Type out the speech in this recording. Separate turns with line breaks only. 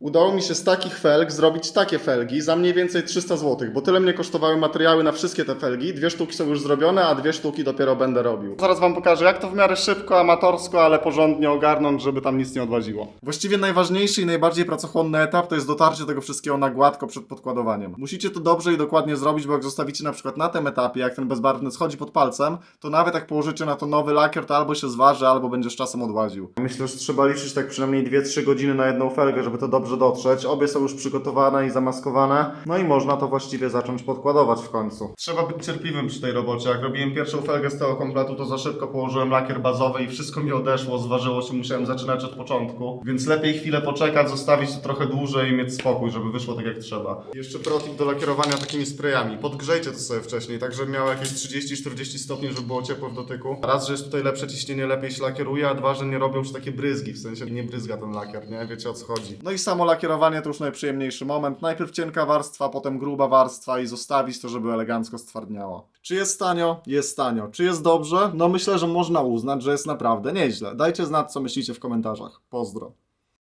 Udało mi się z takich felg zrobić takie felgi za mniej więcej 300 zł, bo tyle mnie kosztowały materiały na wszystkie te felgi. Dwie sztuki są już zrobione, a dwie sztuki dopiero będę robił. Zaraz wam pokażę, jak to w miarę szybko, amatorsko, ale porządnie ogarnąć, żeby tam nic nie odłaziło. Właściwie najważniejszy i najbardziej pracochłonny etap to jest dotarcie tego wszystkiego na gładko przed podkładowaniem. Musicie to dobrze i dokładnie zrobić, bo jak zostawicie na przykład na tym etapie, jak ten bezbarwny schodzi pod palcem, to nawet jak położycie na to nowy lakier, to albo się zważy, albo będzie z czasem odłaził. Myślę, że trzeba liczyć tak przynajmniej 2-3 godziny na jedną felgę, żeby to dobrze dotrzeć. Obie są już przygotowane i zamaskowane, no i można to właściwie zacząć podkładować w końcu. Trzeba być cierpliwym przy tej robocie. Jak robiłem pierwszą felgę z tego kompletu, to za szybko położyłem lakier bazowy i wszystko mi odeszło, zważyło się, musiałem zaczynać od początku. Więc lepiej chwilę poczekać, zostawić to trochę dłużej i mieć spokój, żeby wyszło tak jak trzeba. Jeszcze protip do lakierowania takimi sprayami. Podgrzejcie to sobie wcześniej, tak żeby miało jakieś 30-40 stopni, żeby było ciepłe w dotyku. Raz, że jest tutaj lepsze ciśnienie, lepiej się lakieruje, a dwa, że nie robią się takie bryzgi, w sensie nie bryzga ten lakier, nie? Wiecie o co chodzi. No i samo lakierowanie to już najprzyjemniejszy moment. Najpierw cienka warstwa, potem gruba warstwa i zostawić to, żeby elegancko stwardniało. Czy jest tanio? Jest tanio. Czy jest dobrze? No myślę, że można uznać, że jest naprawdę nieźle. Dajcie znać, co myślicie w komentarzach. Pozdro.